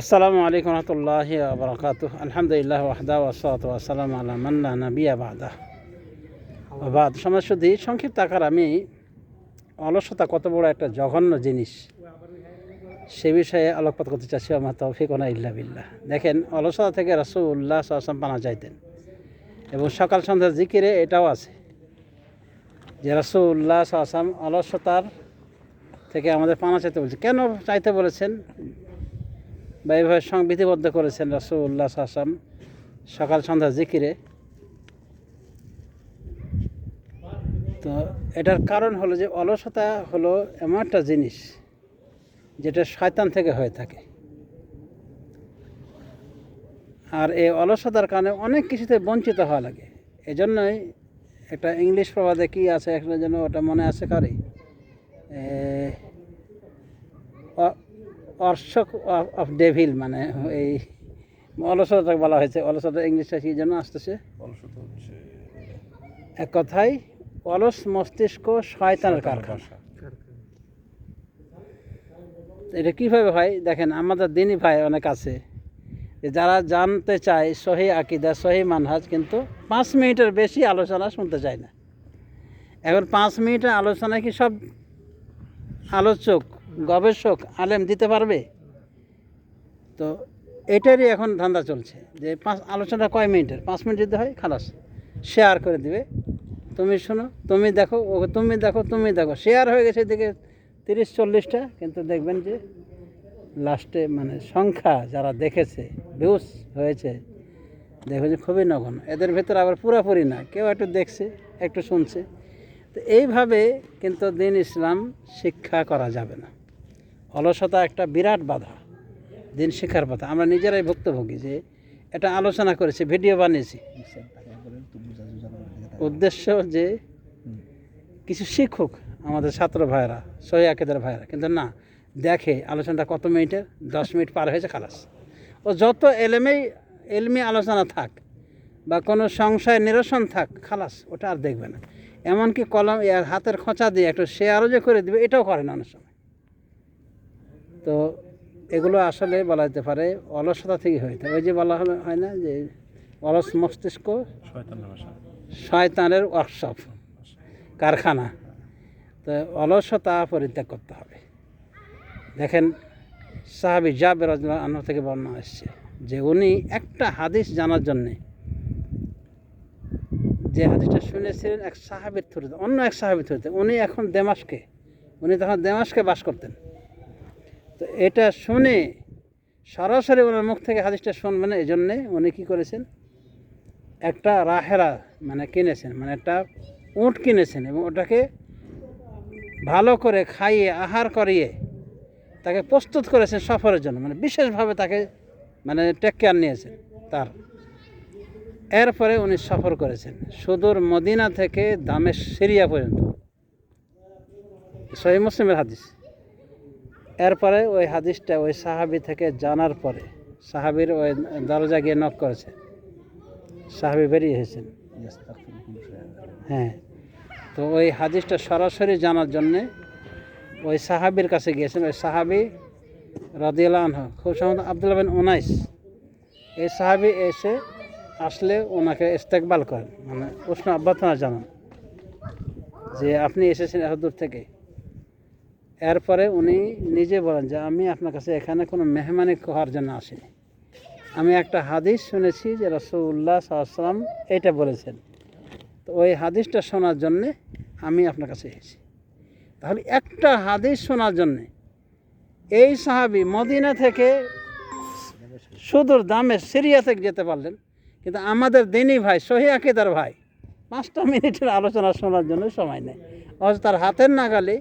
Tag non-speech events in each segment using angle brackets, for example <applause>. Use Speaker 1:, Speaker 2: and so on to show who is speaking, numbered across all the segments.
Speaker 1: আসসালামু আলাইকুম রহমতুল্লাহ বরকাত আলহামদুলিল্লাহ ওয়াহদা ওয়াসাত ওয়াসালাম আলা মান্না নাবিয়া বাদা। বাদ, সমাজ শুধু সংক্ষিপ্ত আকার আমি অলসতা কত বড় একটা জঘন্য জিনিস। সে বিষয়ে আলোকপাত করতে চাচ্ছি আমার তৌফিক ওনা ইল্লা বিল্লাহ। দেখেন, অলসতা থেকে রাসুল্লাহ আসলাম পানা চাইতেন এবং সকাল সন্ধ্যার জিকিরে এটাও আছে। যে রাসুল্লাহ আসলাম অলসতার থেকে আমাদের পানা চাইতে বলছে। কেন চাইতে বলেছেন? বা এইভাবে সংবিধিবদ্ধ করেছেন রাসুল্লাহ আসলাম সকাল সন্ধ্যা জিকিরে। তো এটার কারণ হলো যে অলসতা হলো এমন একটা জিনিস যেটা শয়তান থেকে হয়ে থাকে। আর এই অলসতার কারণে অনেক কিছুতে বঞ্চিত হওয়া লাগে। এজন্যই একটা ইংলিশ প্রবাদে কি আছে, একটা যেন ওটা মনে আছে কারি অর্শক অফ ডেভিল মানে এই অলসতা বলা হয়েছে। অলসতা ইংলিশটা কি জন্য আসতেছে? এক কথায় অলস মস্তিষ্ক শয়তানের কারখানা। এটা কীভাবে হয়? দেখেন আমাদের দিনই ভাই অনেক আছে। যে যারা জানতে চায় সহি আকিদা সহি মানহাজ কিন্তু পাঁচ মিনিটের বেশি আলোচনা শুনতে চায় না। এখন পাঁচ মিনিটের আলোচনা কি সব আলোচক, গবেষক, আলেম দিতে পারবে? তো এটারই এখন ধান্দা চলছে যে পাঁচ, আলোচনা কয় মিনিটের? পাঁচ মিনিট যদি হয়, খালাস শেয়ার করে দিবে। তুমি শোনো, তুমি দেখো, ও তুমি দেখো তুমি দেখো। শেয়ার হয়ে গেছে এদিকে তিরিশ, চল্লিশটা, কিন্তু দেখবেন যে লাস্টে মানে সংখ্যা যারা দেখেছে ভিউস হয়েছে দেখবে যে খুবই নগণ এদের ভেতর আবার পুরাপুরি না। কেউ একটু দেখছে, একটু শুনছে। তো এইভাবে কিন্তু দিন ইসলাম শিক্ষা করা যাবে না। অলসতা একটা বিরাট বাধা, দিন শিক্ষার পথে। আমরা নিজেরাই ভুক্তভোগী যে এটা আলোচনা করেছি, ভিডিও বানিয়েছি। উদ্দেশ্য যে কিছু শিক্ষক আমাদের ছাত্র ভাইয়েরা সহিয়াকেদের ভাইয়েরা, কিন্তু না, দেখে আলোচনাটা কত মিনিটের? দশ মিনিট পার হয়েছে খালাস। ও যত এলেমেই এলমি আলোচনা থাক বা কোনো সংশয় নিরসন থাক, খালাস, ওটা আর দেখবে না। এমনকি কলম হাতের খোঁচা দিয়ে একটু শেয়ারও যে করে দিবে এটাও করে না অনেক সময়। তো এগুলো আসলে বলা যেতে পারে অলসতা থেকে হয়ে থাকে। ওই যে বলা হলো হয় না যে অলস মস্তিষ্ক
Speaker 2: শয়তানের
Speaker 1: ওয়ার্কশপ কারখানা। তো অলসতা পরিত্যাগ করতে হবে। দেখেন সাহাবি জাবের আন্ন থেকে বর্ণনা এসছে যে উনি একটা হাদিস জানার জন্যে যে হাদিসটা শুনেছিলেন এক সাহাবির থ্রুতে, অন্য এক সাহাবির থ্রুতে, উনি এখন দেমাসকে উনি তখন দেমাসকে বাস করতেন। তো এটা শুনে সরাসরি ওনার মুখ থেকে হাদিসটা শুনবেন এই জন্যে উনি কী করেছেন? একটা রাহেরা মানে কিনেছেন মানে একটা উঁট কিনেছেন এবং ওটাকে ভালো করে খাইয়ে, আহার করিয়ে তাকে প্রস্তুত করেছেন সফরের জন্য মানে বিশেষভাবে তাকে মানে টেক কেয়ার নিয়েছেন তার। এরপরে উনি সফর করেছেন সুদূর মদিনা থেকে দামেশ সিরিয়া পর্যন্ত। সহি মুসলিমের হাদিস। এরপরে ওই হাদিসটা ওই সাহাবি থেকে জানার পরে সাহাবির ওই দরজা গিয়ে নক করেছে। সাহাবি বেরিয়ে এসেছেন। হ্যাঁ তো ওই হাদিসটা সরাসরি জানার জন্যে ওই সাহাবির কাছে গিয়েছেন। ওই সাহাবি আনহু, খুব সম্ভবত আবদুল্লাহ বিন উনাইস। এই সাহাবি এসে আসলে ওনাকে ইস্তেকবাল করেন মানে উষ্ণ অভ্যর্থনা জানান যে আপনি এসেছেন এত দূর থেকে। এরপরে উনি নিজে বলেন যে আমি আপনার কাছে এখানে কোনো মেহমানি হওয়ার জন্য আসিনি। আমি একটা হাদিস শুনেছি যে রসুল্লাহ সাল্লাম এটা বলেছেন। তো ওই হাদিসটা শোনার জন্যে আমি আপনার কাছে এসেছি। তাহলে একটা হাদিস শোনার জন্যে এই সাহাবি মদিনা থেকে সুদূর দামে সিরিয়া থেকে যেতে পারলেন। কিন্তু আমাদের দিনই ভাই, সহি আকিদার ভাই, পাঁচটা মিনিটের আলোচনা শোনার জন্য সময় নেই। অথচ তার হাতের নাগালে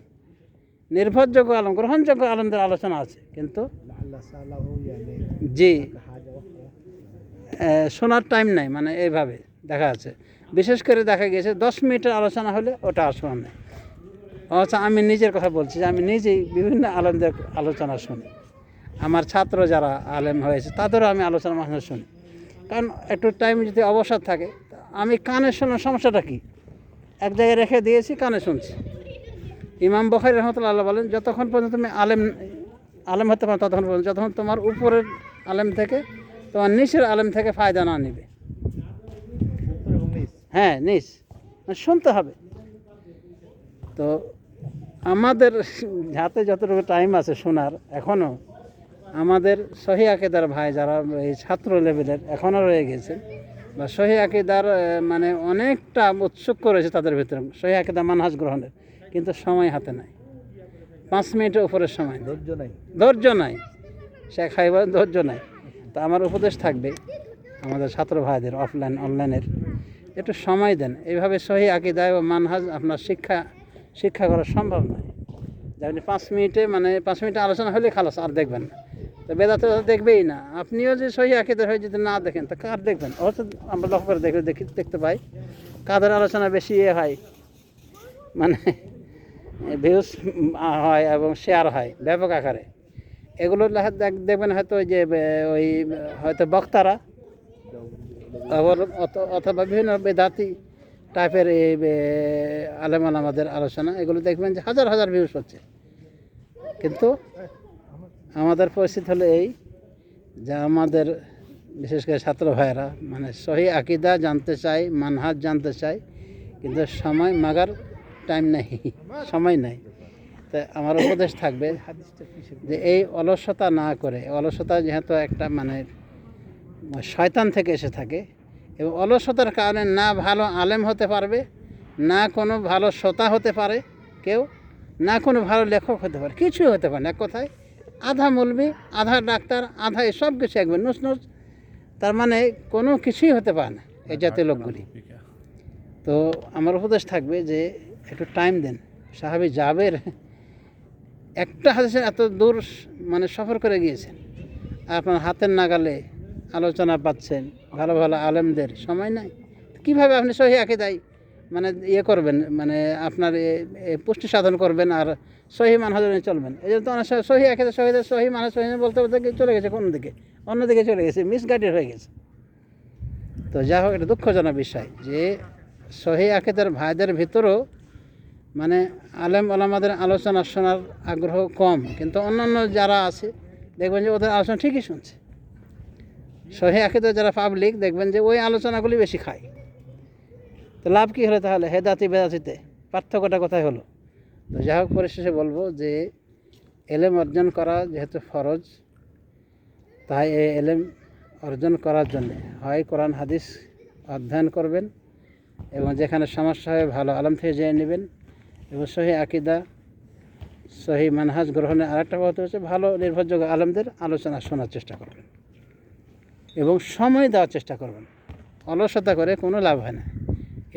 Speaker 1: নির্ভরযোগ্য আলম, গ্রহণযোগ্য আলমদের আলোচনা আছে, কিন্তু জি শোনার টাইম নাই মানে এইভাবে দেখা আছে বিশেষ করে দেখা গেছে দশ মিনিটের আলোচনা হলে ওটা আর শোনা নেই। অথচ আমি নিজের কথা বলছি যে আমি নিজেই বিভিন্ন আলেমদের আলোচনা শুনি। আমার ছাত্র যারা আলেম হয়েছে, তাদেরও আমি আলোচনা মাঝে শুনি। কারণ একটু টাইম যদি অবসর থাকে আমি কানে শোনার সমস্যাটা কী? এক জায়গায় রেখে দিয়েছি, কানে শুনছি। ইমাম বখারি রহমতুল্লাহ বলেন, যতক্ষণ পর্যন্ত তুমি আলেম আলেম হতে পারো, ততক্ষণ পর্যন্ত, যতক্ষণ তোমার উপরের আলেম থেকে, তোমার নিচের আলেম থেকে ফায়দা না নিবে। হ্যাঁ নিস মানে শুনতে হবে। তো আমাদের হাতে যতটুকু টাইম আছে শোনার এখনও আমাদের সহি আকেদার ভাই যারা এই ছাত্র লেভেলের এখনও রয়ে গেছেন বা সহি আকিদার মানে অনেকটা উৎসুক করেছে তাদের ভিতরে সহি আকিদা মানহাজ গ্রহণের কিন্তু সময় হাতে নাই। পাঁচ মিনিটের উপরের সময়
Speaker 3: ধৈর্য নাই।
Speaker 1: ধৈর্য নাই। শেখ হাইবার ধৈর্য নাই। তো আমার উপদেশ থাকবে আমাদের ছাত্র ভাইদের অফলাইন অনলাইনের একটু সময় দেন। এইভাবে সহি আকিদায় ও মানহাজ আপনার শিক্ষা শিক্ষা করা সম্ভব নয়। যে আপনি পাঁচ মিনিটে মানে পাঁচ মিনিটে আলোচনা হলে খালাস আর দেখবেন না। তো বেদাতে দেখবেই না। আপনিও যে সহি আকিদার হয়ে যদি না দেখেন, তা কার দেখবেন? অথচ আমরা লক্ষ্য করে দেখে দেখি দেখতে পাই। কাদের আলোচনা বেশি ইয়ে হয়? মানে ভিউজ হয় এবং শেয়ার হয় ব্যাপক আকারে। এগুলো দেখ- দেখবেন হয়তো যে ওই, হয়তো বক্তারা অথবা বিভিন্ন বেদাতি টাইপের এই, বে- আমাদের আলোচনা, এগুলো দেখবেন যে হাজার হাজার ভিউজ হচ্ছে। কিন্তু আমাদের পরিস্থিতি হলো এই যে আমাদের বিশেষ করে ছাত্র ভাইয়েরা মানে সহি আকিদা জানতে চাই মানহাজ জানতে চাই কিন্তু সময় মাগার টাইম নেই, সময় নেই। তো আমার উপদেশ থাকবে যে এই অলসতা না করে অলসতা যেহেতু একটা মানে শয়তান থেকে এসে থাকে, এবং অলসতার কারণে না ভালো আলেম হতে পারবে, না কোনো ভালো শ্রোতা হতে পারে, কেউ, না কোনো ভালো লেখক হতে পারে, কিছুই হতে পারে না। কথায় আধা মলবি আধা ডাক্তার আধা সব কিছু একবার নুস নুস। তার মানে কোনো কিছুই হতে পারে না এই জাতীয় লোকগুলি। তো আমার উপদেশ থাকবে যে একটু টাইম দেন। সাহাবি জাবের একটা হাদিসের এত দূর মানে সফর করে গিয়েছেন। আর আপনার হাতের নাগালে আলোচনা পাচ্ছেন ভালো ভালো আলেমদের সময় নাই। কীভাবে আপনি সহি আকিদাই মানে ইয়ে করবেন মানে আপনার পুষ্টি সাধন করবেন আর সহি মানহাজনে চলবেন। এই জন্য তো অনেক সহি আকিদা সহিদের সহি মানহাজ সহি বলতে বলতে চলে গেছে কোন দিকে? অন্যদিকে চলে গেছে মিসগাইডেড হয়ে গেছে। তো যা হোক, এটা দুঃখজনক বিষয় যে সহি আকিদার ভাইদের ভিতরেও মানে আলেম আলামাদের আলোচনা শোনার আগ্রহ কম। কিন্তু অন্যান্য যারা আছে, দেখবেন যে ওদের আলোচনা ঠিকই শুনছে। সহি আকিদা যারা পাবলিক দেখবেন যে ওই আলোচনাগুলি বেশি খায়। তো লাভ কী হলো তাহলে? হেদাতি বেদাতিতে পার্থক্যটা কোথায় হলো? তো যাই হোক, পরিশেষে বলব যে এলেম অর্জন করা যেহেতু ফরজ, তাই এই এলেম অর্জন করার জন্যে হয় কোরআন, হাদিস অধ্যয়ন করবেন এবং যেখানে সমস্যা হয় ভালো আলম থেকে জেনে নেবেন। এবং সহি আকিদা, সহি মানহাজ গ্রহণের আরেকটা কথা হচ্ছে ভালো, নির্ভরযোগ্য আলমদের আলোচনা শোনার চেষ্টা করবেন এবং সময় দেওয়ার চেষ্টা করবেন। অলসতা করে কোনো লাভ হয় না।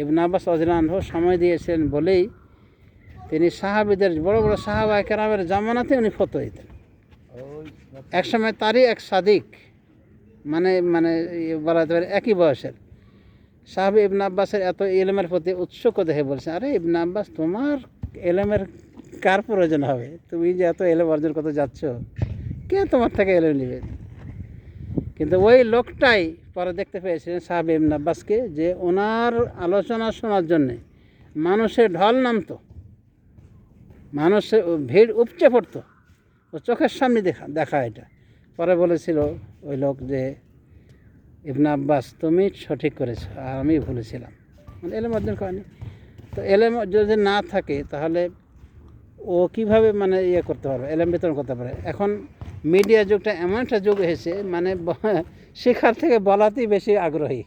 Speaker 1: ইবন আব্বাস অজলানহ সময় দিয়েছেন বলেই তিনি সাহাবিদের, বড় বড় সাহাবা কেরামের জামানাতে উনি ফতো দিতেন। একসময় তারই এক সাদিক মানে মানে ইয়ে বলা যেতে পারে একই বয়সের, সাহাবি ইবন আব্বাসের এত এলেমের প্রতি উৎসুক দেখে বলছে আরে ইবন আব্বাস, তোমার এলেমের কার প্রয়োজন হবে? তুমি যে এত এলেম অর্জন করতে যাচ্ছ, কে তোমার থেকে এলেম নেবে? কিন্তু ওই লোকটাই পরে দেখতে পেয়েছিলেন সাহাবি ইবন আব্বাসকে যে ওনার আলোচনা শোনার জন্যে মানুষের ঢল নামতো, মানুষের ভিড় উপচে পড়তো। ও চোখের সামনে দেখা দেখা এটা। পরে বলেছিল ওই লোক যে, ইবনা আব্বাস, তুমি সঠিক করেছ, আর আমি ভুলেছিলাম মানে এলেম অর্জন করেনি তো এলেম যদি না থাকে, তাহলে ও কীভাবে মানে ইয়ে করতে পারবে, এলেম বিতরণ করতে পারে এখন মিডিয়া যুগটা এমন একটা যুগ এসেছে মানে <laughs> শেখার থেকে বলাতেই বেশি আগ্রহী।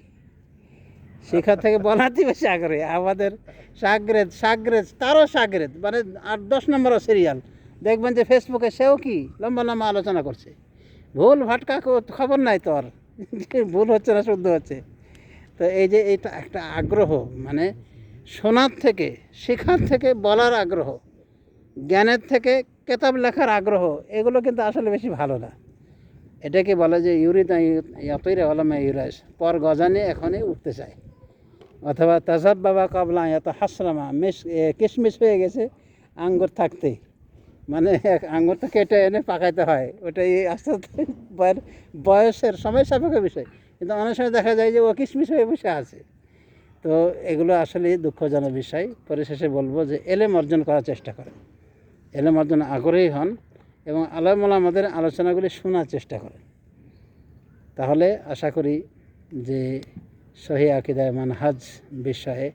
Speaker 1: শেখার থেকে বলাতেই বেশি আগ্রহী। আমাদের সাগরেদ সাগরেদ, তারও সাগরেদ মানে আট, দশ নম্বরও সিরিয়াল দেখবেন যে ফেসবুকে সেও কি লম্বা লম্বা আলোচনা করছে। ভুল ভাটকা খবর নাই তোর। <laughs> ভুল হচ্ছে না, শুদ্ধ হচ্ছে। তো এই যে এটা একটা আগ্রহ মানে শোনার থেকে, শেখার থেকে বলার আগ্রহ, জ্ঞানের থেকে কেতাব লেখার আগ্রহ, এগুলো কিন্তু আসলে বেশি ভালো না। এটাকে বলে যে ইউরিদ ইয়াতইরে আলমে ইউরাস পর গজানে এখনই উঠতে চায়। অথবা তাজাব বাবা কাবলা এত হাসরামা মিস কিশমিশ হয়ে গেছে আঙ্গুর থাকতেই মানে এক তো কেটে এনে পাকাইতে হয়, ওটাই আস্তে আস্তে বয়সের সময় সাপেক্ষ বিষয়। কিন্তু অনেক সময় দেখা যায় যে ও কিশমিশ হয়ে বসে আছে। তো এগুলো আসলে দুঃখজনক বিষয়। পরিশেষে বলব যে এলেম অর্জন করার চেষ্টা করেন। এলেম অর্জন আগ্রহী হন এবং আলামুল আমাদের আলোচনাগুলি শোনার চেষ্টা করেন। তাহলে আশা করি যে সহি আকিদায় মানহাজ বিষয়ে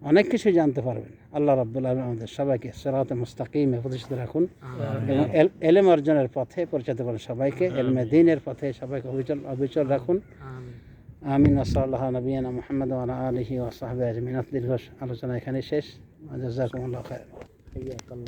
Speaker 1: অনেক কিছু জানতে পারবেন। আল্লাহ রাব্বুল আলম আমাদের সবাইকে সরাতে মুস্তাকিমে প্রতিষ্ঠিত রাখুন এবং এল- এলেম অর্জনের পথে পরিচিত করেন সবাইকে এলমে দিনের পথে সবাইকে অবিচল অবিচল রাখুন। আমিন। ওসল্লাহ নবীনা মোহাম্মদ আলহি ওসাহাবে আজমিন দীর্ঘ আলোচনা এখানে শেষ। জাজাকুমুল্লাহ খায়